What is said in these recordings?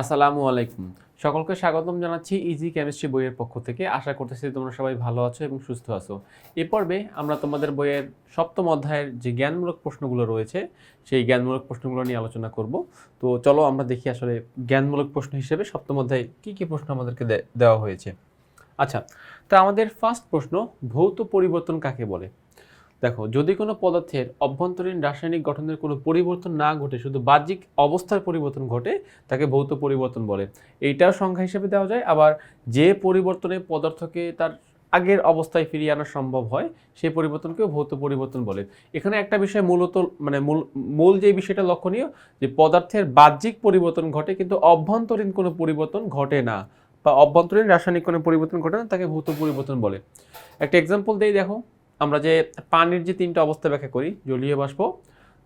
আসসালামু আলাইকুম। সকলকে স্বাগতম জানাচ্ছি ইজি কেমিস্ট্রি বইয়ের পক্ষ থেকে। আশা করতেছি তোমরা সবাই ভালো আছো এবং সুস্থ আছো। এ পর্বে আমরা তোমাদের বইয়ের সপ্তম অধ্যায়ের যে জ্ঞানমূলক প্রশ্নগুলো রয়েছে, সেই জ্ঞানমূলক প্রশ্নগুলো নিয়ে আলোচনা করব। তো চলো আমরা দেখি আসলে জ্ঞানমূলক প্রশ্ন হিসেবে সপ্তম অধ্যায়ে কী কী প্রশ্ন আমাদেরকে দেওয়া হয়েছে। আচ্ছা তো আমাদের ফার্স্ট প্রশ্ন ভৌত পরিবর্তন কাকে বলে? দেখো, যদি কোনো পদার্থের অভ্যন্তরীণ রাসায়নিক গঠনের কোনো পরিবর্তন না ঘটে, শুধু বাহ্যিক অবস্থার পরিবর্তন ঘটে, তাকে ভৌত পরিবর্তন বলে। এইটাও সংখ্যা হিসেবে দেওয়া যায়। আবার যে পরিবর্তনে পদার্থকে তার আগের অবস্থায় ফিরিয়ে আনা সম্ভব হয় সেই পরিবর্তনকেও ভৌত পরিবর্তন বলে। এখানে একটা বিষয় মূলত মানে মূল মূল যে বিষয়টা লক্ষণীয়, যে পদার্থের বাহ্যিক পরিবর্তন ঘটে, কিন্তু অভ্যন্তরীণ কোনো পরিবর্তন ঘটে না, বা অভ্যন্তরীণ রাসায়নিক কোনো পরিবর্তন ঘটে না, তাকে ভৌত পরিবর্তন বলে। একটা এক্সাম্পল দেই দেখো। আমরা যে পানির যে তিনটা অবস্থা ব্যাখ্যা করি, জলীয় বাষ্প,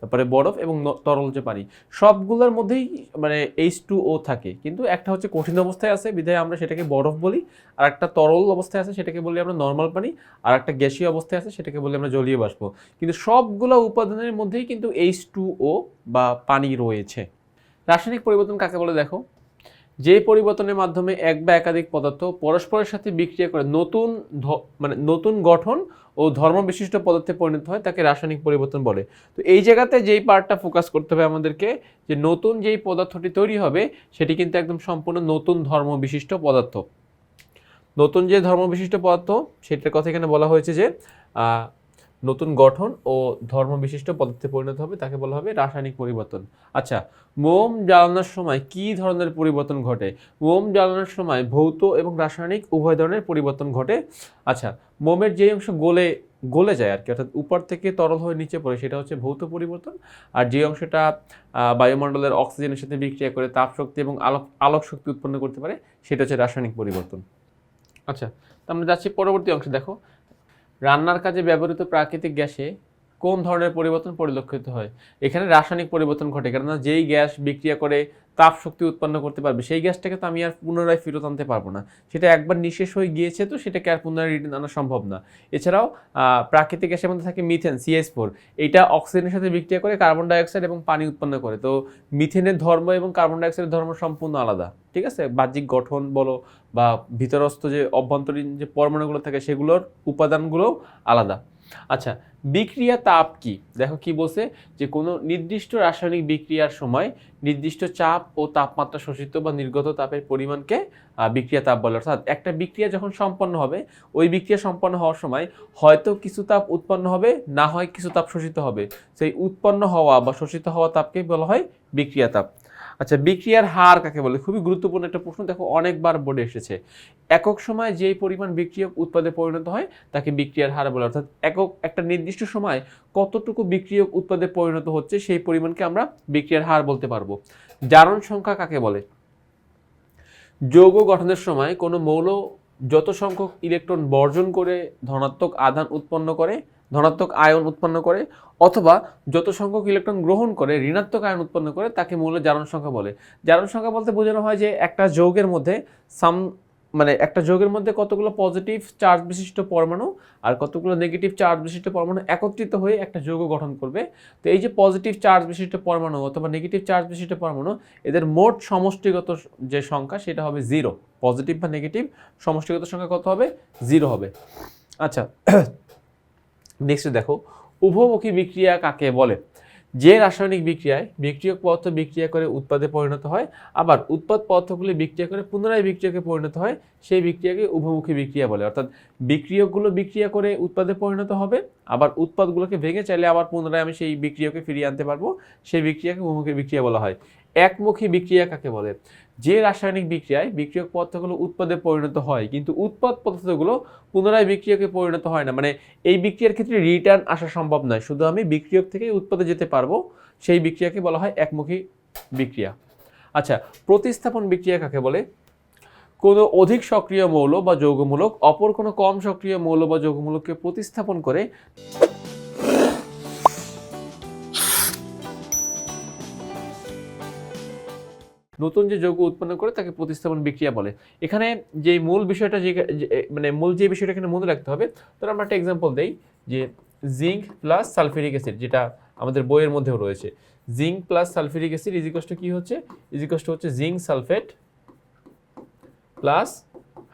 তারপরে বরফ এবং তরল যে পানি, সবগুলোর মধ্যেই মানে এইচ টু ও থাকে। কিন্তু একটা হচ্ছে কঠিন অবস্থায় আছে, বিধায় আমরা সেটাকে বরফ বলি, আর একটা তরল অবস্থায় আছে সেটাকে বলি আমরা নর্মাল পানি, আর একটা গ্যাসীয় অবস্থায় আছে সেটাকে বলি আমরা জলীয় বাষ্প। কিন্তু সবগুলো উপাদানের মধ্যেই কিন্তু এইচ টু ও বা পানি রয়েছে। রাসায়নিক পরিবর্তন কাকে বলে দেখো? যে পরিবর্তনের মাধ্যমে এক বা একাধিক পদার্থ পরস্পরের সাথে বিক্রিয়া করে নতুন মানে নতুন গঠন ও ধর্ম বিশিষ্ট পদার্থে পরিণত হয়, তাকে রাসায়নিক পরিবর্তন বলে। তো এই জায়গাতে যেই পার্টটা ফোকাস করতে হবে আমাদেরকে, যে নতুন যেই পদার্থটি তৈরি হবে, সেটি কিন্তু একদম সম্পূর্ণ নতুন ধর্ম বিশিষ্ট পদার্থ। নতুন যে ধর্ম বিশিষ্ট পদার্থ, সেটার কথা এখানে বলা হয়েছে যে নতুন গঠন ও ধর্ম বিশিষ্ট পদার্থে পরিণত হবে, তাকে বলা হবে রাসায়নিক পরিবর্তন। আচ্ছা মোম জ্বালানোর সময় কি ধরনের পরিবর্তন ঘটে? মোম জ্বালানোর সময় ভৌত এবং রাসায়নিক উভয় ধরনের পরিবর্তন ঘটে। আচ্ছা মোমের যে অংশ গলে গলে যায় আর কি অর্থাৎ উপর থেকে তরল হয়ে নিচে পড়ে, সেটা হচ্ছে ভৌত পরিবর্তন। আর যে অংশটা বায়ুমণ্ডলের অক্সিজেনের সাথে বিক্রিয়া করে তাপ শক্তি এবং আলোক আলোক শক্তি উৎপন্ন করতে পারে, সেটা হচ্ছে রাসায়নিক পরিবর্তন। আচ্ছা আমরা যাচ্ছি পরবর্তী অংশে, দেখো। রান্নার কাজে ব্যবহৃত প্রাকৃতিক গ্যাসে কোন ধরনের পরিবর্তন পরিলক্ষিত হয়? এখানে রাসায়নিক পরিবর্তন ঘটে, কেননা যেই গ্যাস বিক্রিয়া করে তাপ শক্তি উৎপন্ন করতে পারবে। সেই গ্যাসটাকে তো আমি আর পুনরায় ফেরত আনতে পারব না। সেটা একবার নিঃশেষ হয়ে গিয়েছে তো সেটাকে আর পুনরায় রিটার্ন আনা সম্ভব না। এছাড়াও প্রাকৃতিক গ্যাসের মধ্যে থাকে মিথেন সিএস ফোর এটা অক্সিজেনের সাথে বিক্রিয়া করে কার্বন ডাইঅক্সাইড এবং পানি উৎপন্ন করে। তো মিথেনের ধর্ম এবং কার্বন ডাইঅক্সাইডের ধর্ম সম্পূর্ণ আলাদা। ঠিক আছে? বাহ্যিক গঠন বলো বা ভিতরস্থ যে অভ্যন্তরীণ যে পরমাণুগুলো থাকে সেগুলোর উপাদানগুলো আলাদা। আচ্ছা বিক্রিয়া তাপ কি? দেখো কি বলছে যে কোনো নির্দিষ্ট রাসায়নিক বিক্রিয়ার সময় নির্দিষ্ট চাপ ও তাপমাত্রা শোষিত বা নির্গত তাপের পরিমাণকে বিক্রিয়া তাপ বলে। অর্থাৎ একটা বিক্রিয়া যখন সম্পন্ন হবে, ওই বিক্রিয়া সম্পন্ন হওয়ার সময় হয়তো কিছু তাপ উৎপন্ন হবে, না হয় কিছু তাপ শোষিত হবে। সেই উৎপন্ন হওয়া বা শোষিত হওয়া তাপকে বলা হয় বিক্রিয়া তাপ। আচ্ছা বিক্রিয়ার হার কাকে বলে? খুবই গুরুত্বপূর্ণ একটা প্রশ্ন। দেখো, অনেকবার বোর্ডে এসেছে। একক সময় যেই পরিমাণ বিক্রিয়ক উৎপাদে পরিণত হয়, তাকে বিক্রিয়ার হার বলে। অর্থাৎ একক একটা নির্দিষ্ট সময় কতটুকু বিক্রিয়ক উৎপাদে পরিণত হচ্ছে, সেই পরিমাণকে আমরা বিক্রিয়ার হার বলতে পারব। জারণ সংখ্যা কাকে বলে? যৌগ গঠনের সময় কোনো মৌল যত সংখ্যক ইলেকট্রন বর্জন করে ধনাত্মক আধান উৎপন্ন করে ধনাত্মক আয়ন উৎপন্ন করে অথবা যত সংখ্যক ইলেকট্রন গ্রহণ করে ঋণাত্মক আয়ন উৎপন্ন করে তাকে মৌলের জারণ সংখ্যা বলে। জারণ সংখ্যা বলতে বোঝানো হয় যে একটা যৌগের মধ্যে সাম মানে একটা যৌগের মধ্যে কতগুলো পজিটিভ চার্জ বিশিষ্ট পরমাণু আর কতগুলো নেগেটিভ চার্জ বিশিষ্ট পরমাণু একত্রিত হয়ে একটা যৌগ গঠন করবে। তো এই যে পজিটিভ চার্জ বিশিষ্ট পরমাণু অথবা নেগেটিভ চার্জ বিশিষ্ট পরমাণু, এদের মোট সমষ্টিগত যে সংখ্যা সেটা হবে জিরো পজিটিভ বা নেগেটিভ সমষ্টিগত সংখ্যা কত হবে? জিরো হবে। আচ্ছা নেক্সট দেখো, উভমুখী বিক্রিয়া কাকে বলে? যে রাসায়নিক বিক্রিয়ায় বিক্রিয়ক পদার্থ বিক্রিয়া করে উৎপাদে পরিণত হয়, আবার উৎপাদ পদার্থগুলি বিক্রিয়া করে পুনরায় বিক্রিয়কে পরিণত হয়, সেই বিক্রিয়াকে উভমুখী বিক্রিয়া বলে। অর্থাৎ বিক্রিয়কগুলো বিক্রিয়া করে উৎপাদে পরিণত হবে, আবার উৎপাদগুলোকে ভেঙে চাইলে আবার পুনরায় আমি সেই বিক্রিয়কে ফিরিয়ে আনতে পারব, সেই বিক্রিয়াকে উভমুখী বিক্রিয়া বলা হয়। একমুখী বিক্রিয়া কাকে বলে? যে রাসায়নিক বিক্রিয়ায় বিক্রিয়ক পদার্থগুলো উৎপাদে পরিণত হয়, কিন্তু উৎপাদ পদার্থগুলো পুনরায় বিক্রিয়কে পরিণত হয় না। মানে এই বিক্রিয়ার ক্ষেত্রে রিটার্ন আসা সম্ভব নয়। শুধু আমি বিক্রিয়ক থেকে উৎপাদে যেতে পারব, সেই বিক্রিয়াকে বলা হয় একমুখী বিক্রিয়া। আচ্ছা প্রতিস্থাপন বিক্রিয়া কাকে বলে? কোনো অধিক সক্রিয় মৌল বা যৌগমূলক, অপর কোনো কম সক্রিয় মৌল বা যৌগমূলককে প্রতিস্থাপন করে নতুন যে যৌগ উৎপন্ন করে তাকে প্রতিস্থাপন বিক্রিয়া বলে। এখানে যে মূল বিষয়টা যে মানে মূল যে বিষয়টা এখানে মনে রাখতে হবে তাহলে আমরা একটা এক্সাম্পল দেই যে জিঙ্ক প্লাস সালফিউরিক অ্যাসিড যেটা আমাদের বইয়ের মধ্যেও রয়েছে। জিঙ্ক প্লাস সালফিউরিক অ্যাসিড ইজিকস টু কি হচ্ছে? ইজিকস টু হচ্ছে জিঙ্ক সালফেট প্লাস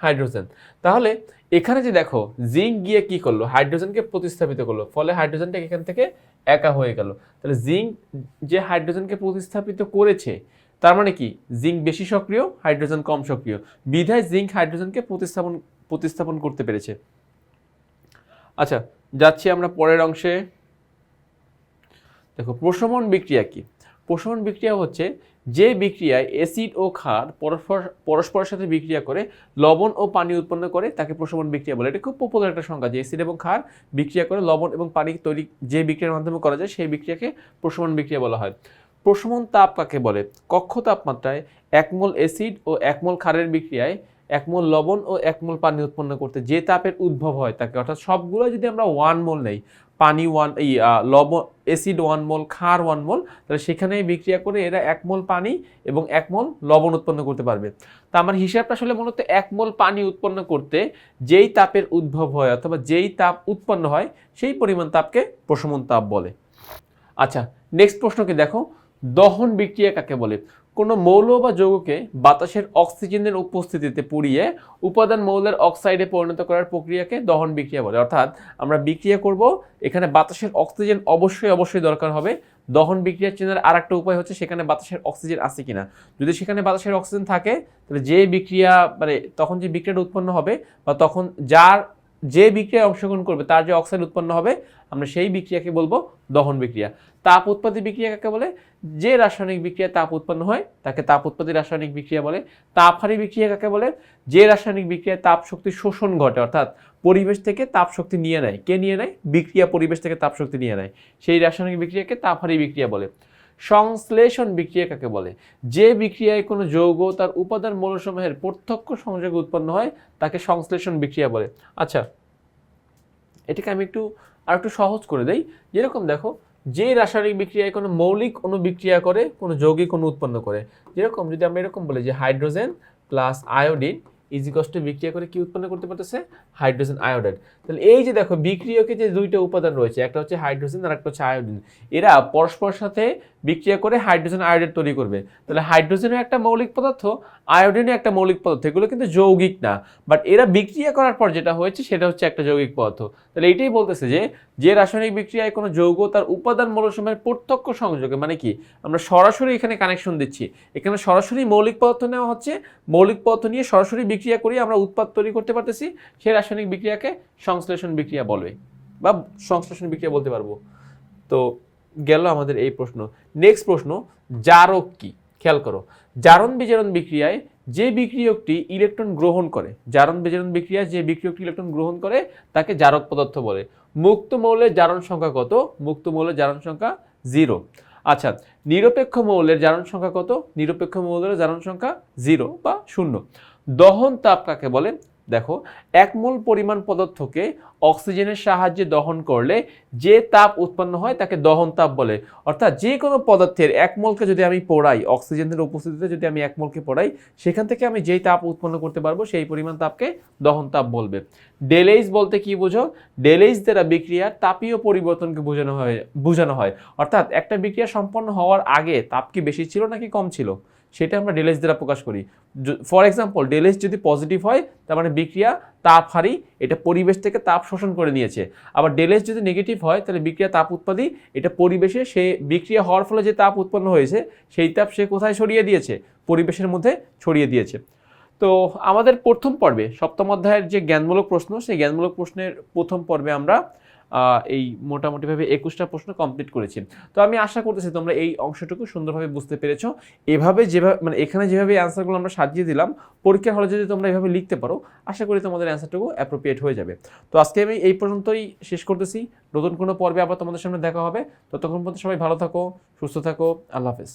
হাইড্রোজেন তাহলে এখানে যে দেখো জিঙ্ক গিয়ে কি করল? হাইড্রোজেনকে প্রতিস্থাপিত করল। ফলে হাইড্রোজেনটা এখান থেকে একা হয়ে গেল। তাহলে জিঙ্ক যে হাইড্রোজেনকে প্রতিস্থাপিত করেছে তার মানে কি? জিঙ্ক বেশি সক্রিয় হাইড্রোজেন কম সক্রিয়। বিধায় জিঙ্ক হাইড্রোজেনকে প্রতিস্থাপন প্রতিস্থাপন করতে পেরেছে। আচ্ছা যাচ্ছি আমরা পরের অংশে। দেখো, প্রশমন বিক্রিয়া কি? প্রশমন বিক্রিয়া হচ্ছে যে বিক্রিয়ায় অ্যাসিড ও ক্ষার পরস্পর, পরস্পরের সাথে বিক্রিয়া করে, লবণ ও পানি উৎপন্ন করে, তাকে প্রশমন বিক্রিয়া বলে। এটা খুব পপুলার একটা সংজ্ঞা, যে অ্যাসিড এবং ক্ষার বিক্রিয়া করে লবণ এবং পানি তৈরি, যে বিক্রিয়ার মাধ্যমে করা যায়, সেই বিক্রিয়াকে প্রশমন বিক্রিয়া বলা হয়। প্রশমন তাপ কাকে বলে? কক্ষ তাপমাত্রায় একমল অ্যাসিড ও একমল ক্ষারের বিক্রিয়ায় একমল লবণ ও একমল পানি উৎপন্ন করতে যে তাপের উদ্ভব হয় তাকে, অর্থাৎ সবগুলো যদি আমরা ওয়ান মোল নেই, পানি ওয়ান এই লবণ, অ্যাসিড ওয়ান মোল ক্ষার ওয়ান মোল তাহলে সেখানে বিক্রিয়া করে এরা এক মোল পানি এবং এক মোল লবণ উৎপন্ন করতে পারবে। তা আমার হিসাবটা আসলে মূলত এক মোল পানি উৎপন্ন করতে যেই তাপের উদ্ভব হয় অথবা যেই তাপ উৎপন্ন হয়, সেই পরিমাণ তাপকে প্রশমন তাপ বলে। আচ্ছা নেক্সট প্রশ্নকে দেখো। দহন বিক্রিয়া কাকে বলে? কোনো মৌল বা যৌগকে বাতাসের অক্সিজেনের উপস্থিতিতে পুড়িয়ে উপাদান মৌলের অক্সাইডে পরিণত করার প্রক্রিয়াকে দহন বিক্রিয়া বলে। অর্থাৎ আমরা বিক্রিয়া করব, এখানে বাতাসের অক্সিজেন অবশ্যই অবশ্যই দরকার হবে। দহন বিক্রিয়া চেনার আর একটা উপায় হচ্ছে সেখানে বাতাসের অক্সিজেন আছে কিনা। যদি সেখানে বাতাসের অক্সিজেন থাকে, তাহলে যে বিক্রিয়া মানে তখন যে বিক্রিয়াটা উৎপন্ন হবে বা তখন যার যে বিক্রিয়ায় অংশগ্রহণ করবে, তার যে অক্সাইড উৎপন্ন হবে, আমরা সেই বিক্রিয়াকে বলব দহন বিক্রিয়া। তাপ উৎপাদী বিক্রিয়া কাকে বলে? যে রাসায়নিক বিক্রিয়া তাপ উৎপন্ন হয়, তাকে তাপ উৎপাদী রাসায়নিক বিক্রিয়া বলে। তাপহারী বিক্রিয়া কাকে বলে? যে রাসায়নিক বিক্রিয়ায় তাপ শক্তি শোষণ ঘটে, অর্থাৎ পরিবেশ থেকে তাপ শক্তি নিয়ে নেয়। কে নিয়ে নেয়? বিক্রিয়া পরিবেশ থেকে তাপ শক্তি নিয়ে নেয়। সেই রাসায়নিক বিক্রিয়াকে তাপহারী বিক্রিয়া বলে। সংশ্লেষণ বিক্রিয়া কাকে বলে? যে বিক্রিয়ায় কোনো যৌগ তার উপাদান মৌলসমূহের প্রত্যক্ষ সংযোগ উৎপন্ন হয়, তাকে সংশ্লেষণ বিক্রিয়া বলে। আচ্ছা এটাকে আমি একটু আর একটু সহজ করে দেই। যেরকম দেখো, যে রাসায়নিক বিক্রিয়ায় কোনো মৌলিক অণু বিক্রিয়া করে, কোনো যৌগিক অণু উৎপন্ন করে। যেরকম যদি আমরা এরকম বলি যে হাইড্রোজেন প্লাস আয়োডিন ইজিকস্ট বিক্রিয়া করে কি উৎপন্ন করতে পারতেছে? হাইড্রোজেন আয়োডাইড তাহলে এই যে দেখো, বিক্রিয়কে যে দুইটা উপাদান রয়েছে, একটা হচ্ছে হাইড্রোজেন আর একটা হচ্ছে আয়োডিন এরা পরস্পর সাথে বিক্রিয়া করে হাইড্রোজেন আয়োডাইড তৈরি করবে। তাহলে হাইড্রোজেনও একটা মৌলিক পদার্থ আয়োডিনও একটা মৌলিক পদার্থ, এগুলো কিন্তু যৌগিক না। বাট এরা বিক্রিয়া করার পর যেটা হয়েছে, সেটা হচ্ছে একটা যৌগিক পদার্থ। তাহলে এটাই বলতেছে যে যে রাসায়নিক বিক্রিয়ায় কোনো যৌগ তার উপাদান মৌলসমূহের প্রত্যক্ষ সংযোগে মানে কি? আমরা সরাসরি এখানে কানেকশন দিচ্ছি। এখানে সরাসরি মৌলিক পদার্থ নেওয়া হচ্ছে। মৌলিক পদার্থ নিয়ে সরাসরি বিক্রিয়া করিয়ে আমরা উৎপাদ তৈরি করতে পারতেছি সেই রাসায়নিক বিক্রিয়াকে সংশ্লেষণ বিক্রিয়া বলবে বা সংশ্লেষণ বিক্রিয়া বলতে পারব। তো গেল আমাদের এই প্রশ্ন। নেক্সট প্রশ্ন, জারক কি? খেয়াল করো, জারণ বিজারণ বিক্রিয়ায় যে বিক্রিয়কটি ইলেকট্রন গ্রহণ করে, জারণ বিজারণ বিক্রিয়ায় যে বিক্রিয়কটি ইলেকট্রন গ্রহণ করে, তাকে জারক পদার্থ বলে। মুক্ত মৌলের জারণ সংখ্যা কত? মুক্ত মৌলের জারণ সংখ্যা জিরো আচ্ছা নিরপেক্ষ মৌলের জারণ সংখ্যা কত? নিরপেক্ষ মৌলের জারণ সংখ্যা জিরো বা শূন্য। দহন তাপ কাকে বলে? দেখো, এক মোল পরিমাণ পদার্থকে অক্সিজেনের সাহায্যে দহন করলে যে তাপ উৎপন্ন হয় তাকে দহন তাপ বলে। অর্থাৎ যে কোনো পদার্থের এক মোলকে যদি আমি পোড়াই, অক্সিজেনের উপস্থিতিতে যদি আমি এক মোলকে পোড়াই, সেখান থেকে আমি যেই তাপ উৎপন্ন করতে পারব, সেই পরিমাণ তাপকে দহন তাপ বলবে। ডেলেইজ বলতে কি বোঝো? ডেলেইজ দ্বারা বিক্রিয়ার তাপীয় পরিবর্তনকে বোঝানো হয় বোঝানো হয়। অর্থাৎ একটা বিক্রিয়া সম্পন্ন হওয়ার আগে তাপ কি বেশি ছিল নাকি কম ছিল? সেটা আমরা ডেলেজ দ্বারা প্রকাশ করি। ফর এক্সাম্পল ডেলেজ যদি পজিটিভ হয়, তার মানে বিক্রিয়া তাপ হারি এটা পরিবেশ থেকে তাপ শোষণ করে নিয়েছে। আবার ডেলেজ যদি নেগেটিভ হয়, তাহলে বিক্রিয়া তাপ উৎপাদী, এটা পরিবেশে সে বিক্রিয়া হওয়ার ফলে যে তাপ উৎপন্ন হয়েছে, সেই তাপ সে কোথায় ছড়িয়ে দিয়েছে? পরিবেশের মধ্যে ছড়িয়ে দিয়েছে। তো আমাদের প্রথম পর্বে, সপ্তম অধ্যায়ের যে জ্ঞানমূলক প্রশ্ন, সেই জ্ঞানমূলক প্রশ্নের প্রথম পর্বে আমরা এই মোটামুটিভাবে একুশটা প্রশ্ন কমপ্লিট করেছি। তো আমি আশা করতেছি তোমরা এই অংশটুকু সুন্দরভাবে বুঝতে পেরেছ। এভাবে যেভাবে মানে এখানে যেভাবে অ্যান্সারগুলো আমরা সাজিয়ে দিলাম, পরীক্ষার হলে যদি তোমরা এভাবে লিখতে পারো, আশা করি তোমাদের অ্যান্সারটুকু অ্যাপ্রোপ্রিয়েট হয়ে যাবে। তো আজকে আমি এই পর্যন্তই শেষ করতেছি। নতুন কোনো পর্বে আবার তোমাদের সামনে দেখা হবে। ততক্ষণ পর্যন্ত সবাই ভালো থাকো, সুস্থ থাকো, আল্লাহ হাফেজ।